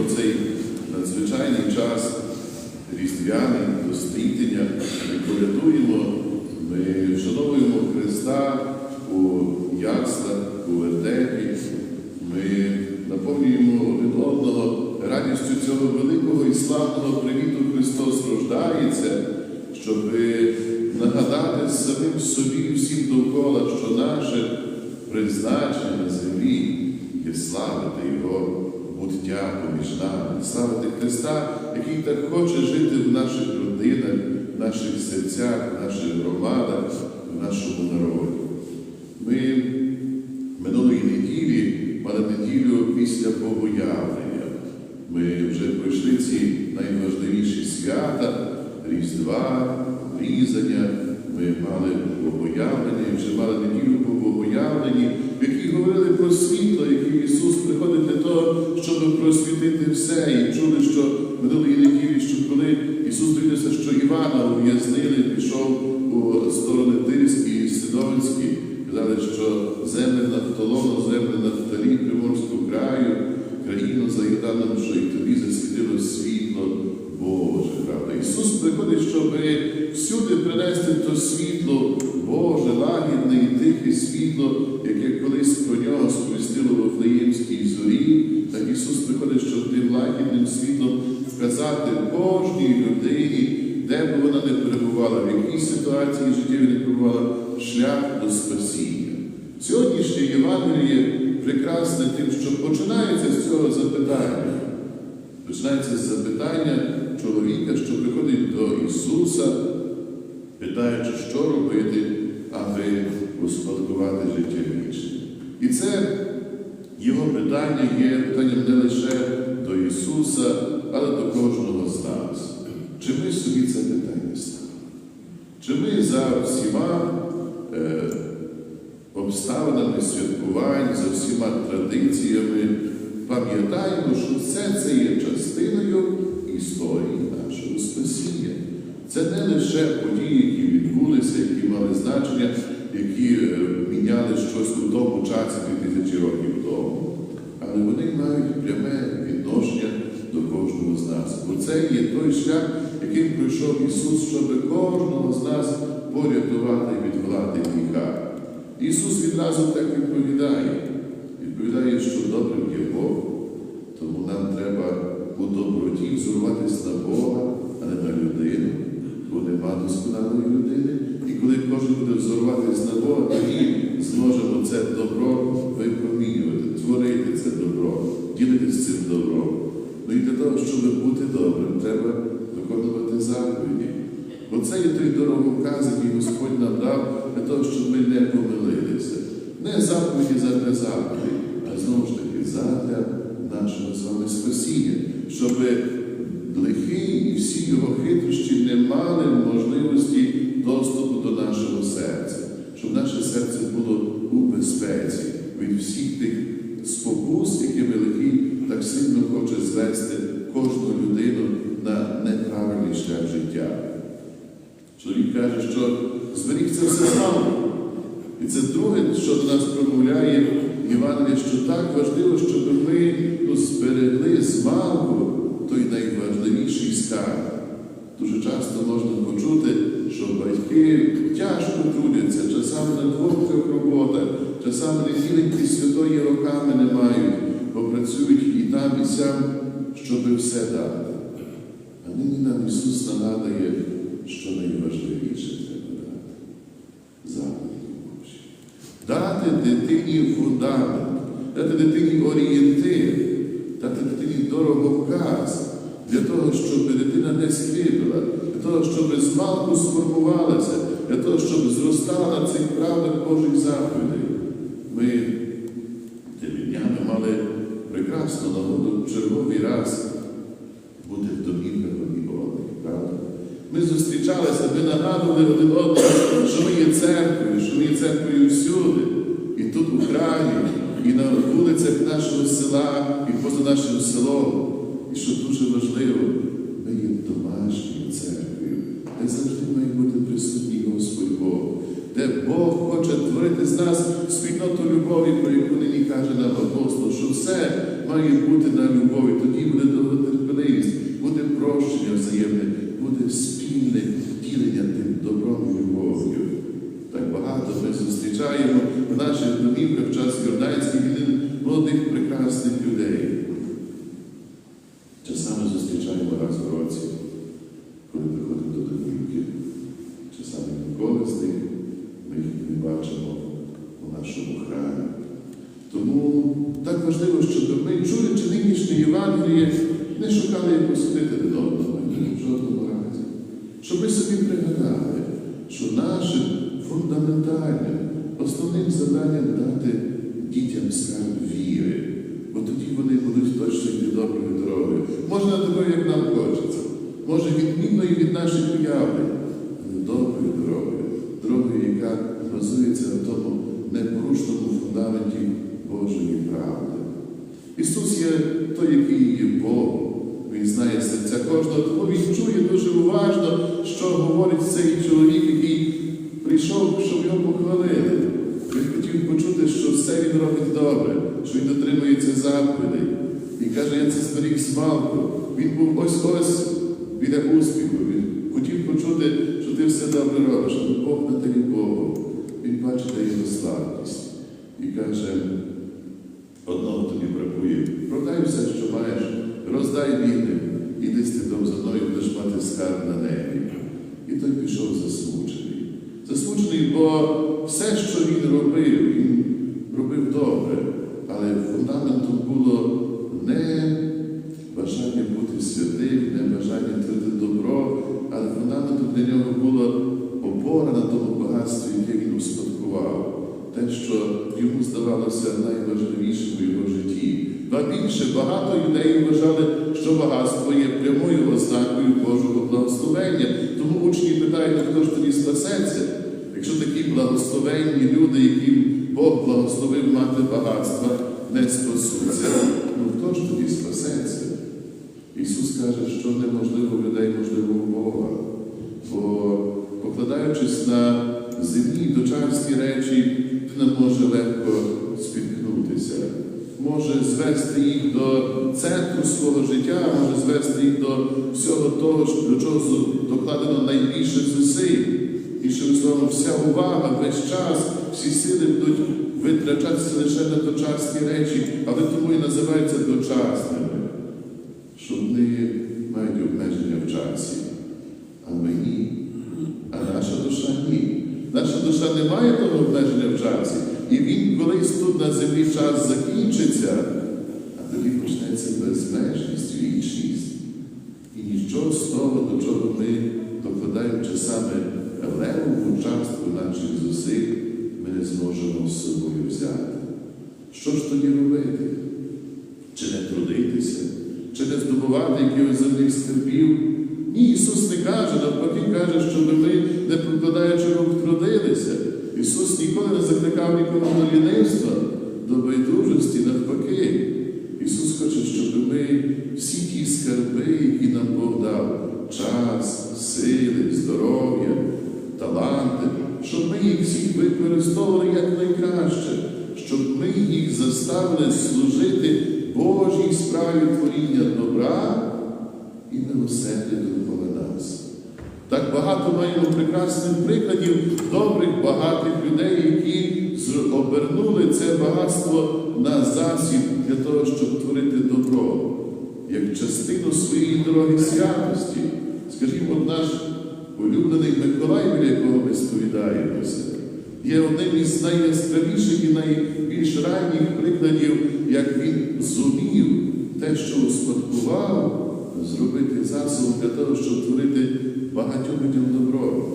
продовжуємо цей надзвичайний час різдвяний, дослідження. Ми колядуємо, ми вшановуємо Христа у яслах, у вертепі. Ми наповнюємо один одного радістю цього великого і славного привіту Христос рождається, щоб нагадати самим собі всім довкола, що наше призначення на землі є славити Його буття поміж нами, славити Христа, який так хоче жити в наших родинах, в наших серцях, в наших громадах, в нашому народі. Ми минулої неділі мали неділю після Богоявлення. Ми вже пройшли ці найважливіші свята, Різдва, Різання. Ми мали Богоявлення, вже мали неділю по Богоявленні, в якій говорили про світло, яке Ісус приходить для того, щоб просвітити все. І чули, що минулої неділі, що коли Ісус дивився, що Івана ув'язнили, пішов у сторони Тирські і Сидонські, казали, що землі Нафталону, землі Нафталі, Приморського краю, країну за Йорданом, що і тобі засвітило світло Боже, правда. Ісус приходить, щоб всюди принести то світло Боже, лагідне і тихе світло, яке колись про нього сповістило в Вифлеємській зорі. Так Ісус приходить, щоб тим лагідним світлом вказати кожній людині, де б вона не перебувала, в якій ситуації життєві не перебувала, шлях до спасіння. Сьогоднішнє Євангеліє прекрасне тим, що починається з цього запитання. Починається з запитання чоловіка, що приходить до Ісуса, питаючи, успадкувати життя вічне. І це його питання є питанням не лише до Ісуса, але до кожного з нас. Чи ми собі це питання ставимо? Чи ми за всіма е, обставинами святкувань, за всіма традиціями пам'ятаємо, що все це є частиною історії нашого спасіння. Це не лише події, які відбулися, які мали значення, які е, міняли щось у тому часі 2000 років тому, але вони мають пряме відношення до кожного з нас. Бо це є той шлях, яким пройшов Ісус, щоб кожного з нас порятувати від влади гріха. Ісус відразу так відповідає. Відповідає, що добрим є Бог, тому нам треба у доброті взорватися на Бога, а не на людину, бо нема досконалої людини. Буде взорватися на Бога, тоді зможемо це добро випромінювати, творити це добро, ділитися цим добром. Ну і для того, щоб бути добрим, треба виконувати заповіді. Бо це є той дороговказ, який Господь нам дав для того, щоб ми не помилилися. Не заповіді задля заповіді, а знову ж таки задля нашого з вами спасіння, щоб лихий і всі його хитрощі не мали можливості серця, щоб наше серце було у безпеці від всіх тих спокус, якими лихий так сильно хоче звести кожну людину на неправильний шлях життя. Чоловік каже, що зберіг це все сам. І це друге, що до нас промовляє Євангеліє, що так важливо, щоб ми ну, зберегли з той найважливіший скарб. Дуже часто можна почути, що батьки тяжко трудяться, часами на двох-трьох роботах, часами неділеньки святої роками не мають, бо працюють і там, і сям, щоб все дати. А нині нам Ісус нагадує, що найважливіше треба дати. Заповіді Божі. Дати дитині фундамент, дати дитині орієнтир, дати дитині дороговказ, для того, щоб дитина не схибила, того, щоб змалку сформувалася, для того, щоб зростала цих правдах Божих заповідей. Ми тими днями мали прекрасну нагоду в черговий раз бути в домівках одних, правда? Ми зустрічалися, ми нагадували один одному, що ми є церквою, що ми є церквою всюди. І тут у храмі, і на вулицях нашого села, і поза нашим селом. І що дуже важливо, ми є домашньою церквою, де завжди має бути присутній Господь Бог, де Бог хоче творити з нас спільноту любові, про яку нині каже нам апостол, що все має бути на любові, тоді буде довготерпеливість, буде прощення взаємне, буде спільне ділення тим добром і любов'ю. Так багато ми зустрічаємо в наших домівках в час Йорданських молодих прекрасних людей. Часами зустрічаємо раз в році, коли приходимо до домівки. Часами ніколи з них ми не бачимо у нашому храмі. Тому так важливо, щоб ми, чуючи нинішнє Євангеліє, не шукали як посудити один одного, в жодному разі. Щоб ми собі пригадали, що нашим фундаментальним, основним завданням дати дітям скарб віри, бо тоді вони будуть точно йти доброю дорогою. Може, не такою, як нам хочеться, може відмінною від наших уявлень, але доброю дорогою, дорогою, яка базується на тому непорушному фундаменті Божої правди. Ісус є той, який є Богом. Він знає серця кожного, тому він чує дуже уважно, що говорить цей чоловік, який прийшов, щоб його похвалили. Він хотів почути, що все він робить добре, що він дотримується заповідей. І каже, я це зберіг смалку. Він був ось-ось біля успіху. Він хотів почути, що ти все добре робиш, але Бог на тобі Богом. Він бачить де його слабкість. І каже, одного тобі бракує. Продай все, що маєш, роздай бідним, іди слідом за мною, будеш мати скарб на небі. І той пішов засмучений. Засмучений, бо все, що він робив, він робив добре, але фундаментом було не бажання бути святим, не бажання творити добро, але фундаментом для нього було опора на тому багатстві, яке він успадкував. Те, що йому здавалося найважливішим у його житті. Ба більше багато людей вважали, що багатство є прямою ознакою Божого благословення. Тому учні питають, «Ну, хто ж тоді спасеться? Якщо такі благословенні люди, яким Бог благословив мати багатства, не спасуться, ну хто ж тоді спасеться? Ісус каже, що неможливо людей, можливо у Бога. Бо покладаючись на земні дочарські речі, людина може легко спіткнутися, може звести їх до центру свого життя, може звести їх до всього того, до чого докладено найбільше зусиль. Іншими словами, вся увага, весь час, всі сили будуть витрачатися лише на дочасні речі, але тому і називаються дочасними, що вони мають обмеження. А ми ні. А наша душа ні. Наша душа не має того обмеження в часі. І він колись тут на землі час закінчиться, а тоді почнеться безмежність, вічність. І нічого з того, до чого ми докладаємо часами левову частку наших зусиль, ми не зможемо з собою взяти. Що ж тоді робити? Чи не трудитися, чи не здобувати якихось земних скарбів? Ні, Ісус не каже, навпаки, каже, щоб ми, не прикладаючи рук, трудилися. Ісус ніколи не закликав нікого до лінивства, до байдужості, навпаки. Ісус хоче, щоб ми всі ті скарби, які нам Бог дав, час, сили, здоров'я, таланти, щоб ми їх всіх використовували як найкраще, щоб ми їх заставили служити Божій справі творіння добра і милосердя довкола нас. Так багато маємо прекрасних прикладів добрих, багатих людей, які обернули це багатство на засіб для того, щоб творити добро, як частину своєї дороги святості. Скажімо, наш улюблений Миколай, біля якого ми сповідаємося, є одним із найяскравіших і найбільш ранніх прикладів, як він зумів те, що успадкував, зробити засобом для того, щоб творити багатьом людям добро.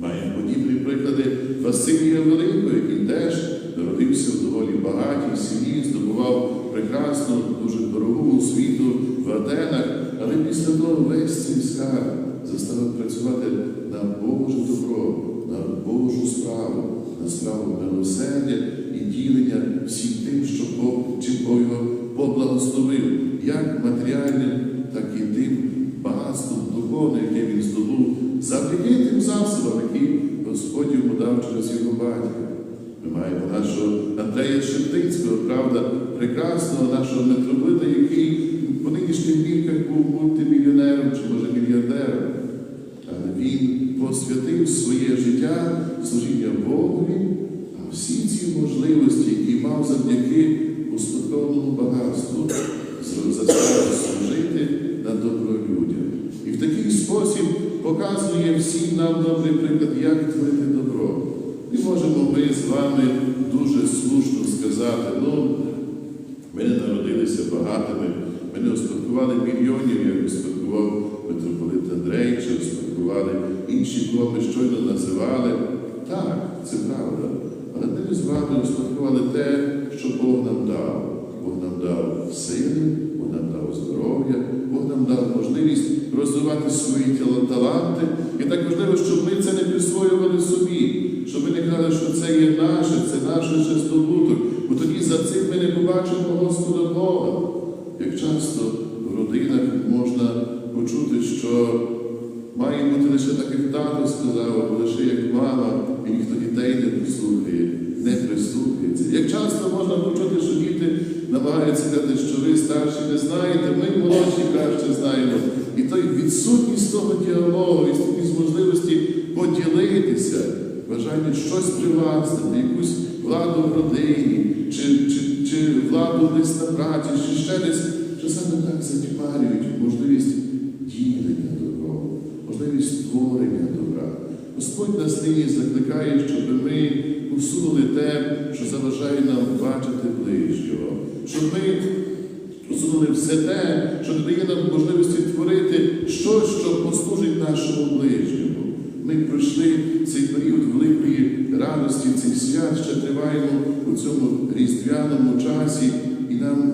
Маємо подібні приклади Василія Великого, який теж народився в доволі багатій сім'ї, здобував прекрасну, дуже дорогу освіту в Атенах, але після того весь цей скарб заставив працювати на Боже добро, на Божу справу, на справу милосердя і ділення всім тим, що Бог чим Бог його поблагословив, як матеріальним, так і тим закону, яке він здобув, завдяки тим засобам, які Господь йому дав через його батька. Ми маємо нашого Андрея Шептицького, правда, прекрасного нашого митрополита, який по нинішніх мірках був мультимільйонером чи може мільярдером. Але він посвятив своє життя служіння Богові, а всі ці можливості, які мав завдяки успадкованому багатству, зро- заставив служити на добро людям. І в такий спосіб показує всім нам добрий приклад, як творити добро. І можемо ми з вами дуже слушно сказати, ну, ми не народилися багатими, ми не успадкували мільйонів, як успадкував митрополит Андрей, чи успадкували інші, кого ми щойно називали. Так, це правда. Але ми з вами успадкували те, що Бог нам дав. Бог нам дав сили, Бог нам дав здоров'я, Бог нам дав можливість розвивати свої тіла таланти. І так важливо, щоб ми це не присвоювали собі, щоб ми не казали, що це є наше, це наш лише бо тоді за цим ми не побачимо Господа Бога. Як часто в родинах можна почути, що має бути лише так, тато сказав, або лише як мама, і ніхто дітей не послухає, не прислухається. Як часто можна почути, що діти намагаються сказати, що ви старші не знаєте, ми молодші краще знаємо. І той відсутність того діалогу, відсутність можливості поділитися, бажання щось привласнити, якусь владу в родині, чи, чи, чи владу десь на праці, чи ще десь, що саме так затьмарюють можливість ділення добром, можливість створення добра. Господь нас нині закликає, щоб ми усунули те, що заважає нам бачити ближнього, щоб ми усунули все те, що дає нам можливості творити щось, що послужить нашому ближньому. Ми пройшли цей період великої радості, цих свят, ще триваємо у цьому різдвяному часі, і нам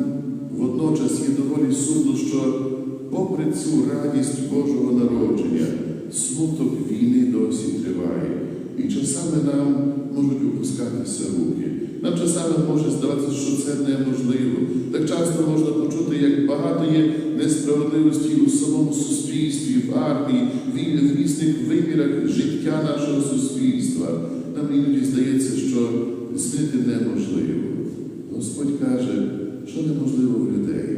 водночас є доволі сумно, що попри цю радість Божого народження, смуток війни досі триває. І часами нам можуть опускатися руки. Нам часами може здаватися, що це неможливо. Так часто можна почути, як багато є несправедливості у самому суспільстві, в армії, в різних вимірах життя нашого суспільства. Нам іноді здається, що змінити неможливо. Господь каже, що неможливо в людей,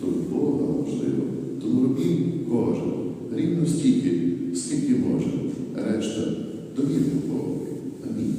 то в Бога можливо. Тому робіть кожен рівно стільки, скільки може, а решта довіримо Богу. Амінь.